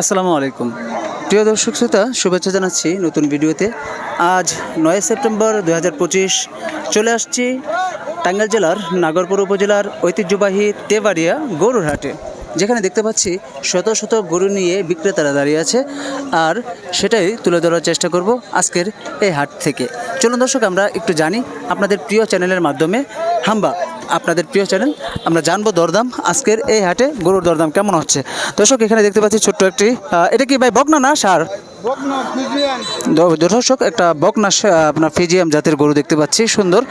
আসসালামু আলাইকুম। প্রিয় দর্শক শ্রোতা, শুভেচ্ছা জানাচ্ছি নতুন ভিডিওতে। আজ নয় সেপ্টেম্বর দু হাজার পঁচিশ, চলে আসছি টাঙ্গাইল জেলার নাগরপুর উপজেলার ঐতিহ্যবাহী তেবাড়িয়া গরুর হাটে। যেখানে দেখতে পাচ্ছি শত শত গরু নিয়ে বিক্রেতারা দাঁড়িয়ে আছে, আর সেটাই তুলে ধরার চেষ্টা করব আজকের এই হাট থেকে। চলুন দর্শক, আমরা একটু জানি আপনাদের প্রিয় চ্যানেলের মাধ্যমে হাম্বা আপনাদের প্রিয় চ্যানেল আমরা জানব দরদাম। আজকের এই হাটে গরুর দরদাম কেমন হচ্ছে? দর্শক এখানে দেখতে পাচ্ছি ছোট্ট একটি এটা কি ভাই বকনা না সার? দর্শক একটা বকনা আপনার ফিজিয়াম জাতের গরু দেখতে পাচ্ছি সুন্দর।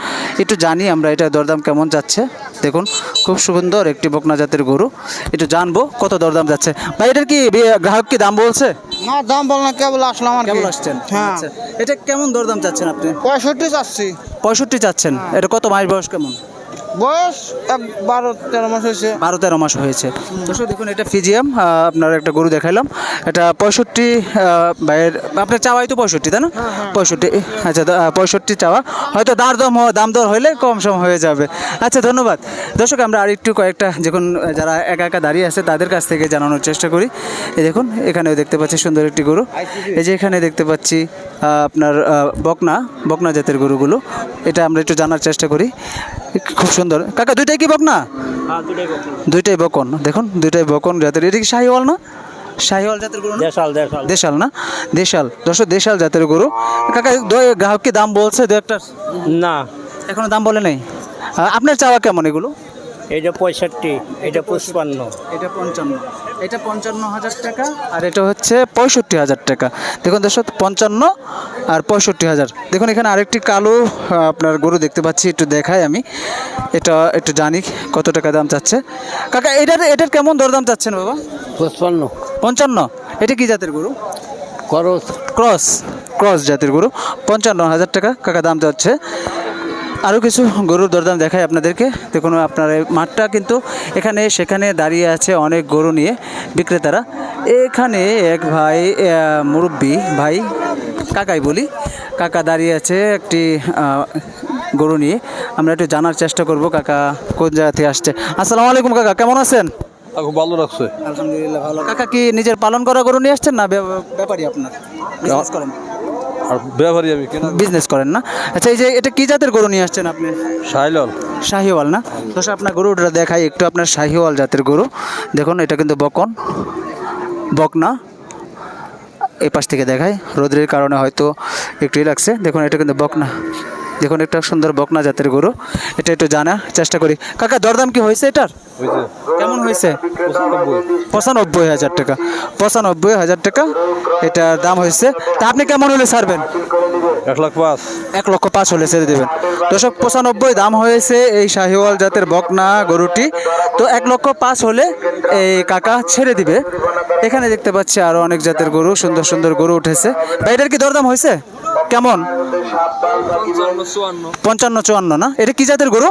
একটু জানি আমরা এটা দরদাম কেমন যাচ্ছে। দেখুন খুব সুন্দর একটি বকনা জাতের গরু। একটু জানব কত দরদাম যাচ্ছে। ভাই এটার কি গ্রাহক কি দাম বলছে? না দাম বল না কেবল আসলাম আর কি? কেমন আসছেন? হ্যাঁ। আচ্ছা এটা কেমন দরদাম চাচ্ছেন আপনি? পঁয়ষট্টি চাচ্ছি। পঁয়ষট্টি চাচ্ছেন এটা কত মাস বয়স কেমন? বয়স এক বারো তেরো মাস হয়েছে। বারো তেরো মাস হয়েছে। দর্শক দেখুন এটা ফিজিয়াম আপনার একটা গরু দেখাইলাম। এটা পঁয়ষট্টি বাইরের আপনার চাওয়াই তো পঁয়ষট্টি তাই না? পঁয়ষট্টি আচ্ছা পঁয়ষট্টি চাওয়া। হয়তো দার দম দাম দর হইলে কম সম হয়ে যাবে। আচ্ছা ধন্যবাদ। দর্শক আমরা আরেকটু কয়েকটা যখন যারা একা একা দাঁড়িয়ে আছে তাদের কাছ থেকে জানানোর চেষ্টা করি। এই দেখুন এখানেও দেখতে পাচ্ছি সুন্দর একটি গরু। এই যে এখানে দেখতে পাচ্ছি আপনার বকনা বকনা জাতের গরুগুলো। এটা আমরা একটু জানার চেষ্টা করি। খুব সুন্দর। কাকা দুইটাই কি বকনা? দুইটাই বকন। দেখুন দুইটাই বকন জাতের। এটা কি শাহিওয়াল না? শাহিওয়াল জাতের গরু না? দেশাল দেশাল। দেশাল না? দেশাল। দর্শক দেশাল জাতের গরু। কাকা দু- গ্রাহক কি দাম বলছে? দু একটা? না। এখনও দাম বলে নাই। আপনার চাওয়া কেমন এগুলো? এটা পঁয়ষট্টি এটা পুষ্পান্ন এটা পঞ্চান্ন। এটা পঞ্চান্ন হাজার টাকা। আর এটা হচ্ছে পঁয়ষট্টি হাজার টাকা। দেখুন দর্শক পঞ্চান্ন আর পঁয়ষট্টি হাজার। দেখুন এখানে আরেকটি কালো আপনার গরু দেখতে পাচ্ছি একটু দেখাই আমি। এটা একটু জানি কত টাকা দাম চাচ্ছে। কাকা এটার এটার কেমন দরদাম চাচ্ছেন বাবা? পুষ্পান্ন পঞ্চান্ন। এটা কি জাতের গরু? করস। ক্রস। ক্রস জাতের গরু। পঞ্চান্ন হাজার টাকা। কাকা দাম যাচ্ছে আরও কিছু গরুর দরদাম দেখাই আপনাদেরকে। দেখুন আপনার এই মাঠটা কিন্তু এখানে সেখানে দাঁড়িয়ে আছে অনেক গরু নিয়ে বিক্রেতারা। এখানে এক ভাই মুরব্বি ভাই কাকাই বলি কাকা দাঁড়িয়ে আছে একটি গরু নিয়ে। আমরা একটু জানার চেষ্টা করব কাকা কোন জায়গা থেকে আসছে। আসসালামু আলাইকুম কাকা কেমন আছেন? খুব ভালো রাখছে আলহামদুলিল্লাহ ভালো। কাকা কি নিজের পালন করা গরু নিয়ে আসছেন না ব্যাপ- ব্যাপারী আপনার? করেন? ব্যবহারই আমি কেনা বিজনেস করেন না? আচ্ছা এই যে এটা কি জাতের গরু নিয়ে আসছেন আপনি? শাহিওয়াল। শাহিওয়াল না? তো আপনার গরুটা দেখাই একটু আপনার শাহিওয়াল জাতের গরু। দেখুন এটা কিন্তু বকন। বকনা এ পাশ থেকে দেখাই। রোদ্রের কারণে হয়তো একটু লাগছে। দেখুন এটা কিন্তু বকনা দেখুন একটা সুন্দর বকনা জাতের গরু। এটা একটু জানার চেষ্টা করি। কাকা দরদাম কি হয়েছে এটার? কেমন হয়েছে? পঁচানব্বই হাজার টাকা। পঁচানব্বই হাজার টাকা। এটার দাম হয়েছে। তা আপনি কেমন হলে ছাড়বেন? এক লক্ষ পাঁচ। এক লক্ষ পাঁচ হলে ছেড়ে দেবেন। দশক পঁচানব্বই দাম হয়েছে এই শাহিওয়াল জাতের বকনা গরুটি। তো এক লক্ষ পাঁচ হলে এই কাকা ছেড়ে দিবে। এখানে দেখতে পাচ্ছি আরও অনেক জাতের গরু সুন্দর সুন্দর গরু উঠেছে। ভাই এটার কি দরদাম হয়েছে? কেমন? পঞ্চান্ন চুয়ান্ন। না? এটা কি জাতের গরু?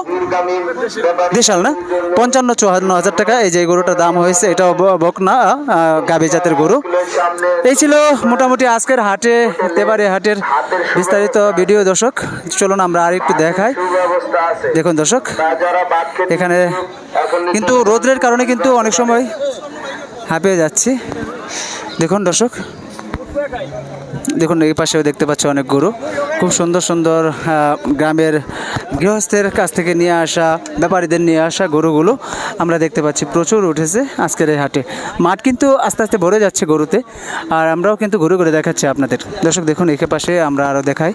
দেশাল না? পঞ্চান্ন চুয়ান্ন হাজার টাকা। এই যে গরুটার দাম হয়েছে এটাও ব- বকনা গাভী জাতের গরু। এই ছিল মোটামুটি আজকের হাটে তেবারে হাটের বিস্তারিত ভিডিও দর্শক। চলুন আমরা আর একটু দেখাই। দেখুন দর্শক এখানে কিন্তু রোদ্রের কারণে কিন্তু অনেক সময় হাঁপিয়ে যাচ্ছি। দেখুন দর্শক দেখুন, এই পাশেও দেখতে পাচ্ছি অনেক গরু। খুব সুন্দর সুন্দর গ্রামের গৃহস্থের কাছ থেকে নিয়ে আসা, ব্যাপারীদের নিয়ে আসা গরুগুলো আমরা দেখতে পাচ্ছি। প্রচুর উঠেছে আজকের এই হাটে। মাঠ কিন্তু আস্তে আস্তে ভরে যাচ্ছে গরুতে, আর আমরাও কিন্তু ঘুরে ঘুরে দেখাচ্ছি আপনাদের। দর্শক, দেখুন, একে পাশে আমরা আরও দেখাই।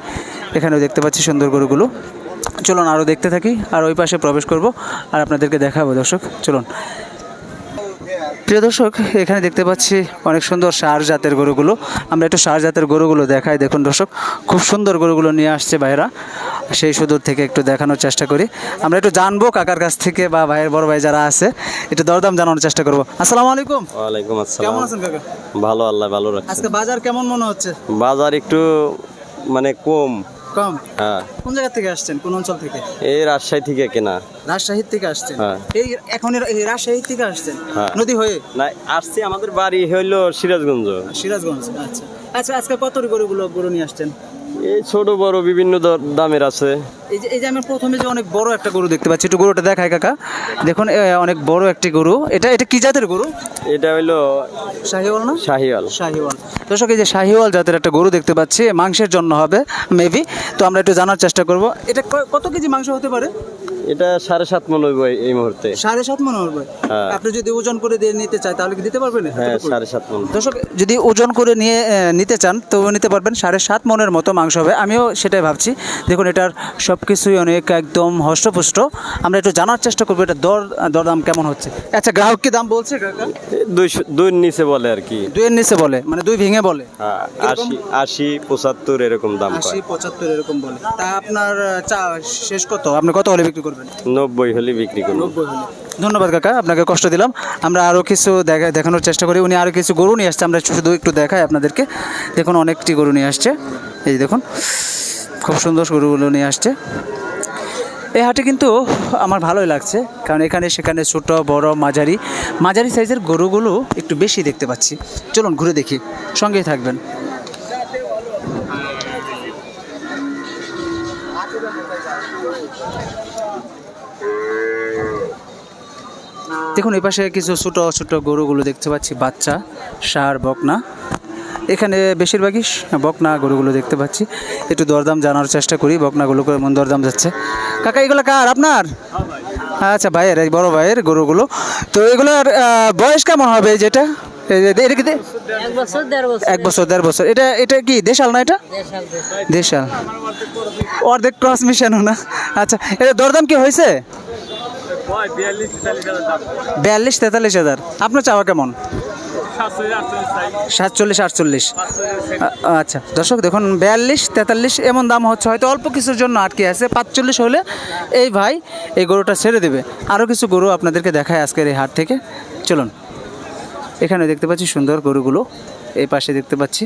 এখানেও দেখতে পাচ্ছি সুন্দর গরুগুলো। চলুন আরও দেখতে থাকি, আর ওই পাশে প্রবেশ করব, আর আপনাদেরকে দেখাবো। দর্শক, চলুন। প্রিয় দর্শক এখানে দেখতে পাচ্ছি অনেক সুন্দর সার জাতের গরুগুলো। আমরা একটু সার জাতের গরুগুলো দেখাই দেখুন দর্শক। খুব সুন্দর গরুগুলো নিয়ে আসছে ভাইরা সেই সুদূর থেকে একটু দেখানোর চেষ্টা করি। আমরা একটু জানব কাকার কাছ থেকে বা ভাইয়ের বড় ভাই যারা আছে একটু দরদাম জানানোর চেষ্টা করব। আসসালামু আলাইকুম। ওয়ালাইকুম আসসালাম। কেমন আছেন কাকা? ভালো আল্লাহ ভালো রাখছে। আজকে বাজার কেমন মনে হচ্ছে? বাজার একটু মানে কম। কম? হ্যাঁ। কোন জায়গা থেকে আসছেন? কোন অঞ্চল থেকে? এই রাজশাহী থেকে কেনা। রাজশাহী থেকে আসছেন। হ্যাঁ। এই এখন এই রাজশাহী থেকে আসছেন? হ্যাঁ। নদী হয়ে? না আসছি আমাদের বাড়ি হইল সিরাজগঞ্জ। সিরাজগঞ্জ আচ্ছা। আচ্ছা আজকে কত গরুগুলো গরু নিয়ে আসছেন? এই ছোট বড় বিভিন্ন দামের আছে। এই যে এই যে আমি প্রথমে যে অনেক বড় একটা গরু দেখতে পাচ্ছি একটু গরুটা দেখায় কাকা। দেখুন অনেক বড় একটি গরু। এটা এটা কি জাতের গরু? এটা হইল শাহিওয়াল না? শাহিওয়াল। শাহিওয়াল। দর্শক এই যে শাহিওয়াল জাতের একটা গরু দেখতে পাচ্ছি মাংসের জন্য হবে মেবি তো আমরা একটু জানার চেষ্টা করব। এটা কত কেজি মাংস হতে পারে? এটা সাড়ে সাত মন হইব এই- মুহূর্তে। সাড়ে সাত মনে হবে? হ্যাঁ। আপনি যদি ওজন করে দিয়ে নিতে চাই তাহলে কি দিতে পারবেন? হ্যাঁ? সাড়ে সাত মন। দর্শক যদি ওজন করে নিয়ে নিতে চান তো নিতে পারবেন সাড়ে সাত মনের মতো মাংস হবে। আমিও সেটাই ভাবছি। দেখুন এটার সব কিছুই অনেক একদম হষ্টপুষ্ট। আমরা একটু জানার চেষ্টা করব এটা দর দরদাম কেমন হচ্ছে। আচ্ছা গ্রাহক কি দাম বলছে দুই নিচে বলে আর কি। দুইয়ের নিচে বলে মানে দুই ভেঙে বলে। হ্যাঁ, আশি আশি পঁচাত্তর এরকম দাম আশি পঁচাত্তর এরকম বলে। তা আপনার চা শেষ কত? আপনি কত হলে বিক্রি করবেন? নব্বই হলে বিক্রি করব। নব্বই হলে। ধন্যবাদ কাকা আপনাকে কষ্ট দিলাম। আমরা আরও কিছু দেখা দেখানোর চেষ্টা করি। উনি আরও কিছু গরু নিয়ে আসছে আমরা শুধু একটু দেখাই আপনাদেরকে। দেখুন অনেকটি গরু নিয়ে আসছে। এই দেখুন। খুব সুন্দর গরুগুলো নিয়ে আসছে। এই হাটে কিন্তু আমার ভালোই লাগছে, কারণ এখানে, সেখানে ছোট, বড়, মাঝারি মাঝারি সাইজের গরুগুলো একটু বেশি দেখতে পাচ্ছি। চলুন ঘুরে দেখি, সঙ্গেই থাকবেন। দেখুন, এই পাশে কিছু ছোট ছোট গরুগুলো দেখতে পাচ্ছি, বাচ্চা সার বকনা। এখানে বেশিরভাগই বকনা গরুগুলো দেখতে পাচ্ছি। একটু দরদাম জানার চেষ্টা করি বকনাগুলো কেমন দরদাম যাচ্ছে। কাকা এগুলো কার? আপনার? আচ্ছা ভাইয়ের এই বড় ভাইয়ের গরুগুলো। তো এগুলোর বয়স কেমন হবে যেটা? এক বছর দেড় বছর। এক বছর দেড় বছর। এটা এটা কি দেশাল না এটা। দেশাল অর্ধেক ক্রস মিশানো না? আচ্ছা এটা দরদাম কি হয়েছে? বিয়াল্লিশ তেতাল্লিশ হাজার। আপনার চাওয়া কেমন? সাতচল্লিশ আটচল্লিশ আচ্ছা দর্শক দেখুন বিয়াল্লিশ তেতাল্লিশ এমন দাম হচ্ছে হয়তো অল্প কিছুর জন্য আটকে আছে পাঁচচল্লিশ হলে এই ভাই এই গরুটা ছেড়ে দেবে। আরও কিছু গরু আপনাদেরকে দেখায় আজকের এই হাট থেকে। চলুন এখানে দেখতে পাচ্ছি সুন্দর গরুগুলো এই পাশে দেখতে পাচ্ছি।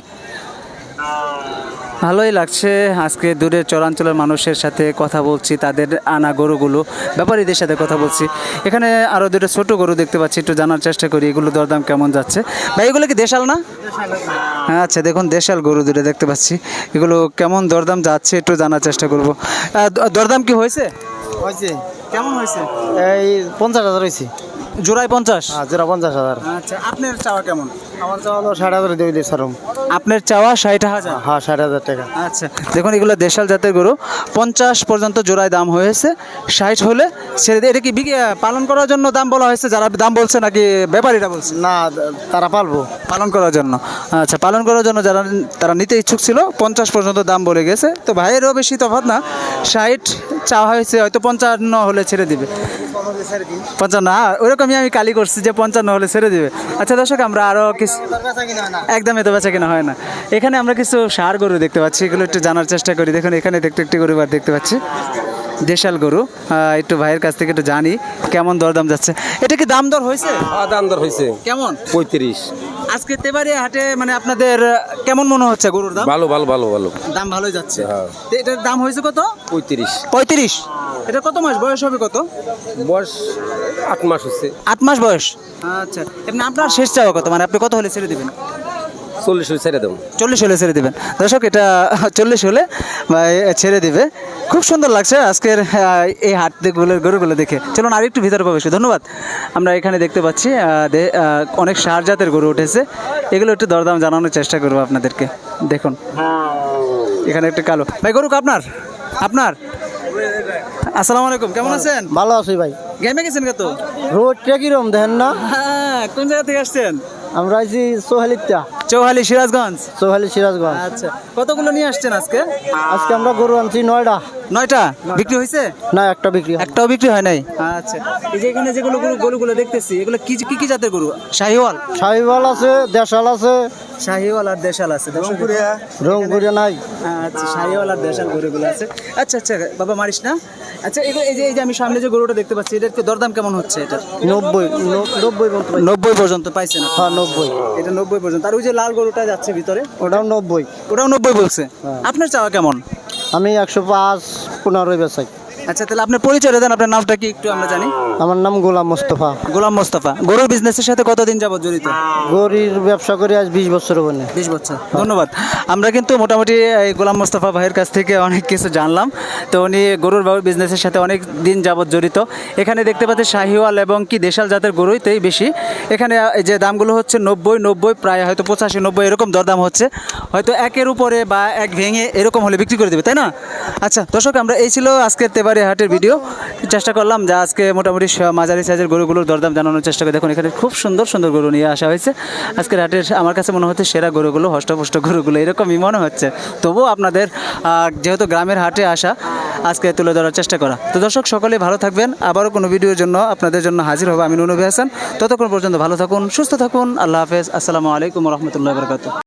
ভালোই লাগছে। আজকে দূরের চরাঞ্চলের মানুষের সাথে কথা বলছি, তাদের আনা গরুগুলো, ব্যাপারীদের সাথে কথা বলছি। এখানে আরও দুটো ছোট গরু দেখতে পাচ্ছি, একটু জানার চেষ্টা করি, এগুলো দরদাম কেমন যাচ্ছে? ভাই, এগুলো কি দেশাল না? হ্যাঁ আচ্ছা দেখুন, দেশাল গরু দুটো দেখতে পাচ্ছি। এগুলো কেমন দরদাম যাচ্ছে একটু জানার চেষ্টা করব। দরদাম কি হয়েছে? হয়েছে। কেমন হয়েছে? এই পঞ্চাশ হাজার হয়েছে। জোড়ায় পঞ্চাশ? হ্যাঁ যেটা পঞ্চাশ হাজার। আচ্ছা আপনার চাওয়া কেমন? আমার চাওয়া হলো ষাট হাজার দিয়ে দিই সরম আপনার চাওয়া ষাট হাজার? হ্যাঁ ষাট হাজার টাকা। আচ্ছা দেখুন এগুলো দেশাল জাতের গরু। পঞ্চাশ পর্যন্ত জোড়ায় দাম হয়েছে। ষাট হলে ছেড়ে দিয়ে এটা কি পালন করার জন্য দাম বলা হয়েছে? যারা দাম বলছে নাকি ব্যাপারীরা বলছে? না তারা পালবো। পালন করার জন্য। আচ্ছা পালন করার জন্য যারা তারা নিতে ইচ্ছুক ছিল পঞ্চাশ পর্যন্ত দাম বলে গেছে। তো ভাইয়েরও বেশি তফাৎ না। ষাট চাওয়া হয়েছে হয়তো পঞ্চান্ন হলে ছেড়ে দিবে। পঞ্চান্ন হ্যাঁ ওরকমই আমি কালি করছি যে পঞ্চান্ন হলে ছেড়ে দিবে। আচ্ছা দর্শক আমরা আরও কিছু একদম এত বেচা কিনা হয় না। এখানে আমরা কিছু সার গরু দেখতে পাচ্ছি এগুলো একটু জানার চেষ্টা করি। দেখুন এখানে দেখতে একটি গরু বার দেখতে পাচ্ছি। দেশাল গরু একটু ভাইয়ের কাছ থেকে একটু জানি কেমন দরদাম যাচ্ছে? এটা কি দাম দর হয়েছে? দাম দর হয়েছে। কেমন? পঁয়ত্রিশ। আজকে তেবারে হাটে মানে আপনাদের কেমন মনে হচ্ছে গরুর দাম? ভালো ভালো ভালো ভালো। দাম ভালোই যাচ্ছে। হ্যাঁ। তো এটার দাম হয়েছে কত? পঁয়ত্রিশ। পঁয়ত্রিশ? এটা কত মাস বয়স হবে কত? বয়স আট মাস হচ্ছে। আট মাস বয়স? আচ্ছা। এমনি আপনার শেষ চাওয়া কত? মানে আপনি কত হলে ছেড়ে দেবেন? চল্লিশ হলে ছেড়ে দেবো। চল্লিশ হলে ছেড়ে দিবেন। দর্শক এটা চল্লিশ হলে ছেড়ে দিবে। খুব সুন্দর লাগছে আজকের এই হাটগুলোর গরুগুলো দেখে। চলুন আরেকটু ভিতরে প্রবেশ ধন্যবাদ। আমরা এখানে দেখতে পাচ্ছি অনেক সার জাতের গরু উঠেছে। এগুলো একটু দরদাম জানানোর চেষ্টা করব আপনাদেরকে। দেখুন। এখানে একটা কালো। ভাই গরু আপনার? আপনার? আসসালামু আলাইকুম কেমন আছেন? ভালো আছি ভাই। গেমে গেছেন কত? রোডটা কিরম দেখেন না? হ্যাঁ কোন জায়গা থেকে আসছেন? আমরা আছি সোহালিতা চৌহালি সিরাজগঞ্জ। চৌহালি সিরাজগঞ্জ। আচ্ছা কতগুলো নিয়ে আসছেন আজকে? আজকে আমরা গরু আনছি নয়টা। নয়টা? বিক্রি হয়েছে? না একটা বিক্রি। একটাও বিক্রি হয় নাই? আচ্ছা এই যে এখানে যেগুলো গরু গরুগুলো দেখতেছি এগুলো কি কি কি জাতের গরু? শাহিওয়াল। শাহিওয়াল আছে দেশাল আছে শাহিওয়াল আর দেশাল আছে রংপুরিয়া। নাই। আচ্ছা শাহিওয়াল আর দেশাল গরুগুলো আছে। আচ্ছা আচ্ছা বাবা মারিস না? আচ্ছা এগুলো এই যে এই যে আমি সামনে যে গরুটা দেখতে পাচ্ছি এটার দরদাম কেমন হচ্ছে এটা? নব্বই নব্বই নব্বই পর্যন্ত পাইছেন আপনি? হ্যাঁ নব্বই। এটা নব্বই পর্যন্ত। আর ওই যে লাল গরুটা যাচ্ছে ভিতরে ওটাও নব্বই। ওটাও নব্বই বলছে। আপনার চাওয়া কেমন? আমি একশো পাঁচ পনেরোই বেচাই। আচ্ছা তাহলে আপনার পরিচয় দেন আপনার নামটা কি একটু আমরা জানি। আমার নাম গোলাম মোস্তফা। গোলাম মোস্তফা। গরুর বিজনেসের সাথে কতদিন যাবত জড়িত? গরুর ব্যবসা করে আজ বিশ বছর বনে বিশ বছর। ধন্যবাদ। আমরা কিন্তু মোটামুটি এই গোলাম মোস্তফা ভাইয়ের কাছ থেকে অনেক কিছু জানলাম। তো উনি গরুর বিজনেসের সাথে অনেক দিন যাবত জড়িত। এখানে দেখতে পাচ্ছি শাহিওয়াল এবং কি দেশাল জাতের গরুইতেই বেশি। এখানে এই যে দামগুলো হচ্ছে নব্বই নব্বই প্রায় হয়তো পঁচাশি নব্বই এরকম দরদাম হচ্ছে। হয়তো একের উপরে বা এক ভেঙে এরকম হলে বিক্রি করে দেবে তাই না? আচ্ছা দর্শক আমরা এই ছিল আজকের তেবারি হাটের ভিডিও। চেষ্টা করলাম যে আজকে মোটামুটি মাঝারি সাইজের গরুগুলোর দরদাম জানানোর চেষ্টা করে। দেখুন, এখানে খুব সুন্দর সুন্দর গরু নিয়ে আসা হয়েছে। আজকের হাটের আমার কাছে মনে হচ্ছে সেরা গরুগুলো, হষ্টপুষ্ট গরুগুলো, এরকমই মনে হচ্ছে। তবুও আপনাদের যেহেতু গ্রামের হাটে আসা, আজকে তুলে ধরার চেষ্টা করা। তো দর্শক, সকলে ভালো থাকবেন। আবারও কোনো ভিডিওর জন্য আপনাদের জন্য হাজির হব আমি নুনবী হাসান। ততক্ষণ পর্যন্ত ভালো থাকুন, সুস্থ থাকুন। আল্লাহ হাফেজ। আসসালামু আলাইকুম রহমতুল্লাহ বরকাত